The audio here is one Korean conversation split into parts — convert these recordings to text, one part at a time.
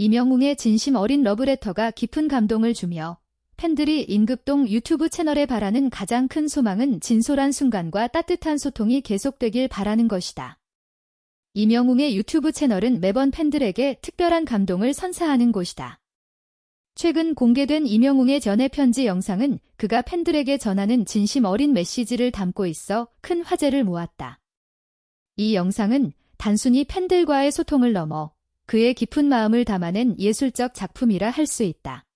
이명웅의 진심 어린 러브레터가 깊은 감동을 주며 팬들이 임급동 유튜브 채널에 바라는 가장 큰 소망은 진솔한 순간과 따뜻한 소통이 계속되길 바라는 것이다. 이명웅의 유튜브 채널은 매번 팬들에게 특별한 감동을 선사하는 곳이다. 최근 공개된 이명웅의 전해 편지 영상은 그가 팬들에게 전하는 진심 어린 메시지를 담고 있어 큰 화제를 모았다. 이 영상은 단순히 팬들과의 소통을 넘어 그의 깊은 마음을 담아낸 예술적 작품이라 할 수 있다.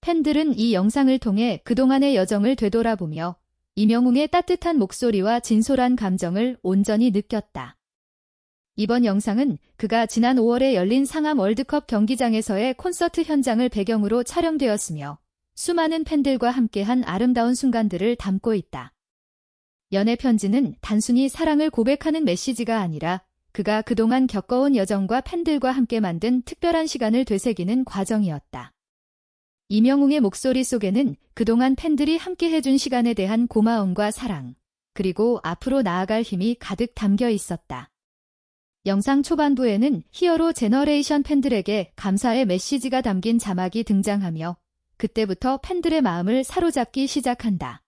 팬들은 이 영상을 통해 그동안의 여정을 되돌아보며 이명웅의 따뜻한 목소리와 진솔한 감정을 온전히 느꼈다. 이번 영상은 그가 지난 5월에 열린 상암 월드컵 경기장에서의 콘서트 현장을 배경으로 촬영되었으며 수많은 팬들과 함께한 아름다운 순간들을 담고 있다. 연애 편지는 단순히 사랑을 고백하는 메시지가 아니라 그가 그동안 겪어온 여정과 팬들과 함께 만든 특별한 시간을 되새기는 과정이었다. 이명웅의 목소리 속에는 그동안 팬들이 함께 해준 시간에 대한 고마움과 사랑, 그리고 앞으로 나아갈 힘이 가득 담겨 있었다. 영상 초반부에는 히어로 제너레이션 팬들에게 감사의 메시지가 담긴 자막이 등장하며 그때부터 팬들의 마음을 사로잡기 시작한다.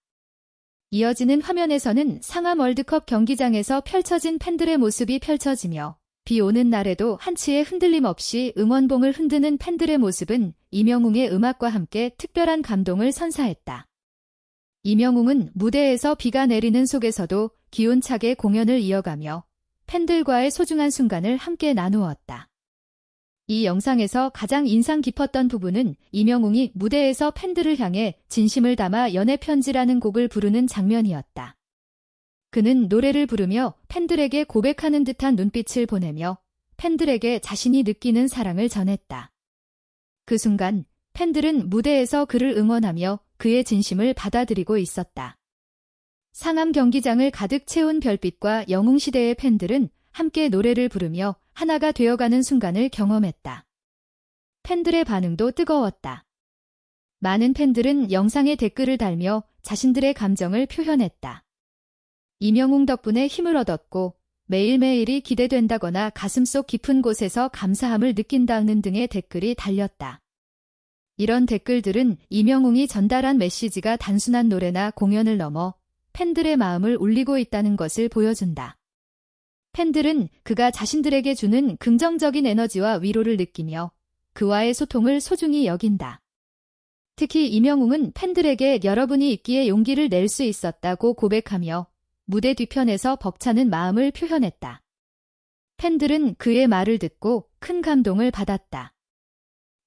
이어지는 화면에서는 상암 월드컵 경기장에서 펼쳐진 팬들의 모습이 펼쳐지며 비 오는 날에도 한치의 흔들림 없이 응원봉을 흔드는 팬들의 모습은 이명웅의 음악과 함께 특별한 감동을 선사했다. 이명웅은 무대에서 비가 내리는 속에서도 기운차게 공연을 이어가며 팬들과의 소중한 순간을 함께 나누었다. 이 영상에서 가장 인상 깊었던 부분은 이명웅이 무대에서 팬들을 향해 진심을 담아 연애 편지라는 곡을 부르는 장면이었다. 그는 노래를 부르며 팬들에게 고백하는 듯한 눈빛을 보내며 팬들에게 자신이 느끼는 사랑을 전했다. 그 순간 팬들은 무대에서 그를 응원하며 그의 진심을 받아들이고 있었다. 상암 경기장을 가득 채운 별빛과 영웅시대의 팬들은 함께 노래를 부르며 하나가 되어가는 순간을 경험했다. 팬들의 반응도 뜨거웠다. 많은 팬들은 영상에 댓글을 달며 자신들의 감정을 표현했다. 이명웅 덕분에 힘을 얻었고 매일매일이 기대된다거나 가슴속 깊은 곳에서 감사함을 느낀다는 등의 댓글이 달렸다. 이런 댓글들은 이명웅이 전달한 메시지가 단순한 노래나 공연을 넘어 팬들의 마음을 울리고 있다는 것을 보여준다. 팬들은 그가 자신들에게 주는 긍정적인 에너지와 위로를 느끼며 그와의 소통을 소중히 여긴다. 특히 이명웅은 팬들에게 여러분이 있기에 용기를 낼 수 있었다고 고백하며 무대 뒤편에서 벅차는 마음을 표현했다. 팬들은 그의 말을 듣고 큰 감동을 받았다.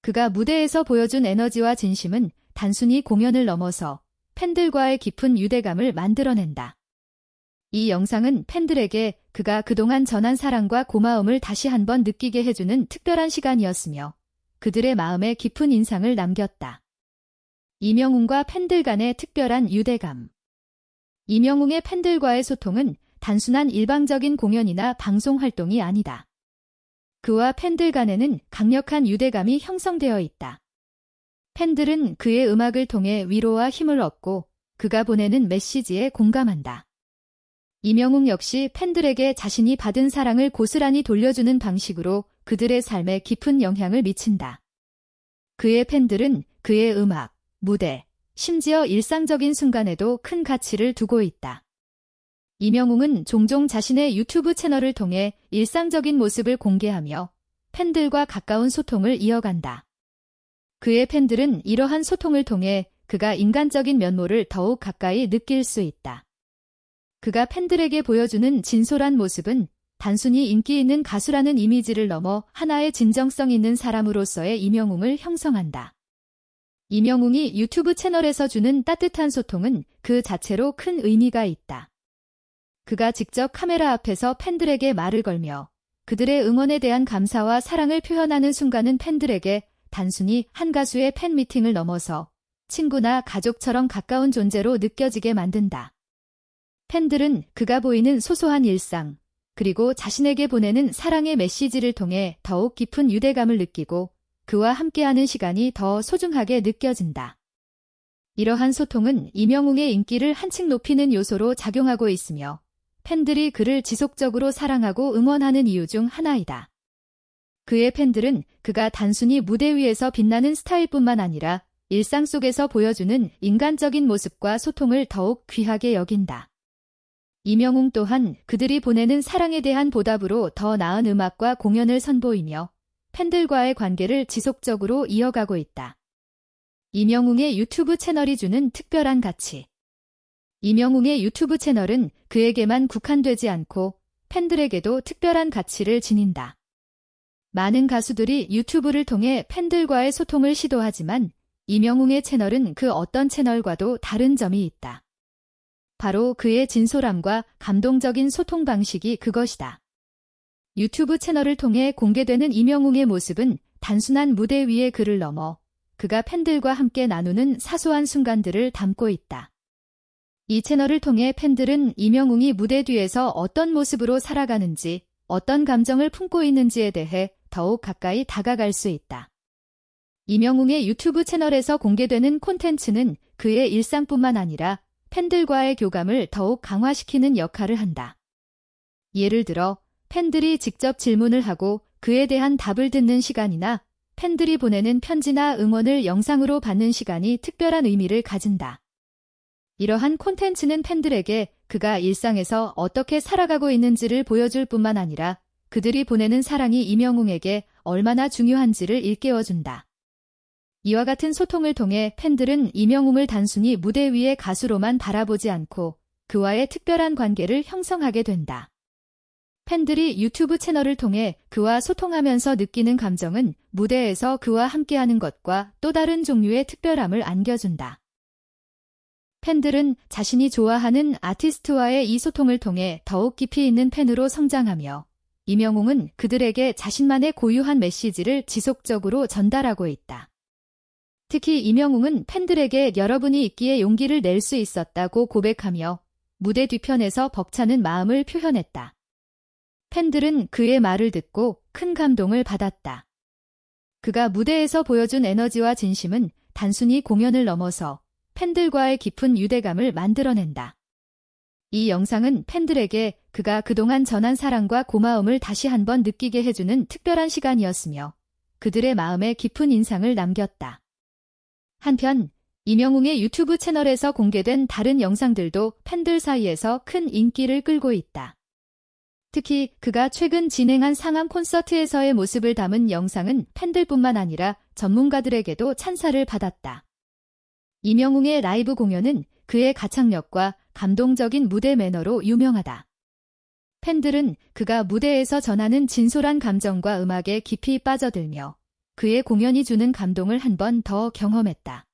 그가 무대에서 보여준 에너지와 진심은 단순히 공연을 넘어서 팬들과의 깊은 유대감을 만들어낸다. 이 영상은 팬들에게 그가 그동안 전한 사랑과 고마움을 다시 한번 느끼게 해주는 특별한 시간이었으며 그들의 마음에 깊은 인상을 남겼다. 이명웅과 팬들 간의 특별한 유대감. 이명웅의 팬들과의 소통은 단순한 일방적인 공연이나 방송 활동이 아니다. 그와 팬들 간에는 강력한 유대감이 형성되어 있다. 팬들은 그의 음악을 통해 위로와 힘을 얻고 그가 보내는 메시지에 공감한다. 이명웅 역시 팬들에게 자신이 받은 사랑을 고스란히 돌려주는 방식으로 그들의 삶에 깊은 영향을 미친다. 그의 팬들은 그의 음악, 무대, 심지어 일상적인 순간에도 큰 가치를 두고 있다. 이명웅은 종종 자신의 유튜브 채널을 통해 일상적인 모습을 공개하며 팬들과 가까운 소통을 이어간다. 그의 팬들은 이러한 소통을 통해 그가 인간적인 면모를 더욱 가까이 느낄 수 있다. 그가 팬들에게 보여주는 진솔한 모습은 단순히 인기 있는 가수라는 이미지를 넘어 하나의 진정성 있는 사람으로서의 이명웅을 형성한다. 이명웅이 유튜브 채널에서 주는 따뜻한 소통은 그 자체로 큰 의미가 있다. 그가 직접 카메라 앞에서 팬들에게 말을 걸며 그들의 응원에 대한 감사와 사랑을 표현하는 순간은 팬들에게 단순히 한 가수의 팬미팅을 넘어서 친구나 가족처럼 가까운 존재로 느껴지게 만든다. 팬들은 그가 보이는 소소한 일상, 그리고 자신에게 보내는 사랑의 메시지를 통해 더욱 깊은 유대감을 느끼고 그와 함께하는 시간이 더 소중하게 느껴진다. 이러한 소통은 이명웅의 인기를 한층 높이는 요소로 작용하고 있으며 팬들이 그를 지속적으로 사랑하고 응원하는 이유 중 하나이다. 그의 팬들은 그가 단순히 무대 위에서 빛나는 스타일뿐만 아니라 일상 속에서 보여주는 인간적인 모습과 소통을 더욱 귀하게 여긴다. 이명웅 또한 그들이 보내는 사랑에 대한 보답으로 더 나은 음악과 공연을 선보이며 팬들과의 관계를 지속적으로 이어가고 있다. 이명웅의 유튜브 채널이 주는 특별한 가치. 이명웅의 유튜브 채널은 그에게만 국한되지 않고 팬들에게도 특별한 가치를 지닌다. 많은 가수들이 유튜브를 통해 팬들과의 소통을 시도하지만 이명웅의 채널은 그 어떤 채널과도 다른 점이 있다. 바로 그의 진솔함과 감동적인 소통 방식이 그것이다. 유튜브 채널을 통해 공개되는 이명웅의 모습은 단순한 무대 위의 글을 넘어 그가 팬들과 함께 나누는 사소한 순간들을 담고 있다. 이 채널을 통해 팬들은 이명웅이 무대 뒤에서 어떤 모습으로 살아가는지, 어떤 감정을 품고 있는지에 대해 더욱 가까이 다가갈 수 있다. 이명웅의 유튜브 채널에서 공개되는 콘텐츠는 그의 일상뿐만 아니라 팬들과의 교감을 더욱 강화시키는 역할을 한다. 예를 들어 팬들이 직접 질문을 하고 그에 대한 답을 듣는 시간이나 팬들이 보내는 편지나 응원을 영상으로 받는 시간이 특별한 의미를 가진다. 이러한 콘텐츠는 팬들에게 그가 일상에서 어떻게 살아가고 있는지를 보여줄 뿐만 아니라 그들이 보내는 사랑이 이명웅에게 얼마나 중요한지를 일깨워준다. 이와 같은 소통을 통해 팬들은 이명웅을 단순히 무대 위의 가수로만 바라보지 않고 그와의 특별한 관계를 형성하게 된다. 팬들이 유튜브 채널을 통해 그와 소통하면서 느끼는 감정은 무대에서 그와 함께하는 것과 또 다른 종류의 특별함을 안겨준다. 팬들은 자신이 좋아하는 아티스트와의 이 소통을 통해 더욱 깊이 있는 팬으로 성장하며 이명웅은 그들에게 자신만의 고유한 메시지를 지속적으로 전달하고 있다. 특히 이명웅은 팬들에게 여러분이 있기에 용기를 낼 수 있었다고 고백하며 무대 뒤편에서 벅차는 마음을 표현했다. 팬들은 그의 말을 듣고 큰 감동을 받았다. 그가 무대에서 보여준 에너지와 진심은 단순히 공연을 넘어서 팬들과의 깊은 유대감을 만들어낸다. 이 영상은 팬들에게 그가 그동안 전한 사랑과 고마움을 다시 한번 느끼게 해주는 특별한 시간이었으며 그들의 마음에 깊은 인상을 남겼다. 한편 이명웅의 유튜브 채널에서 공개된 다른 영상들도 팬들 사이에서 큰 인기를 끌고 있다. 특히 그가 최근 진행한 상암 콘서트에서의 모습을 담은 영상은 팬들뿐만 아니라 전문가들에게도 찬사를 받았다. 이명웅의 라이브 공연은 그의 가창력과 감동적인 무대 매너로 유명하다. 팬들은 그가 무대에서 전하는 진솔한 감정과 음악에 깊이 빠져들며 그의 공연이 주는 감동을 한 번 더 경험했다.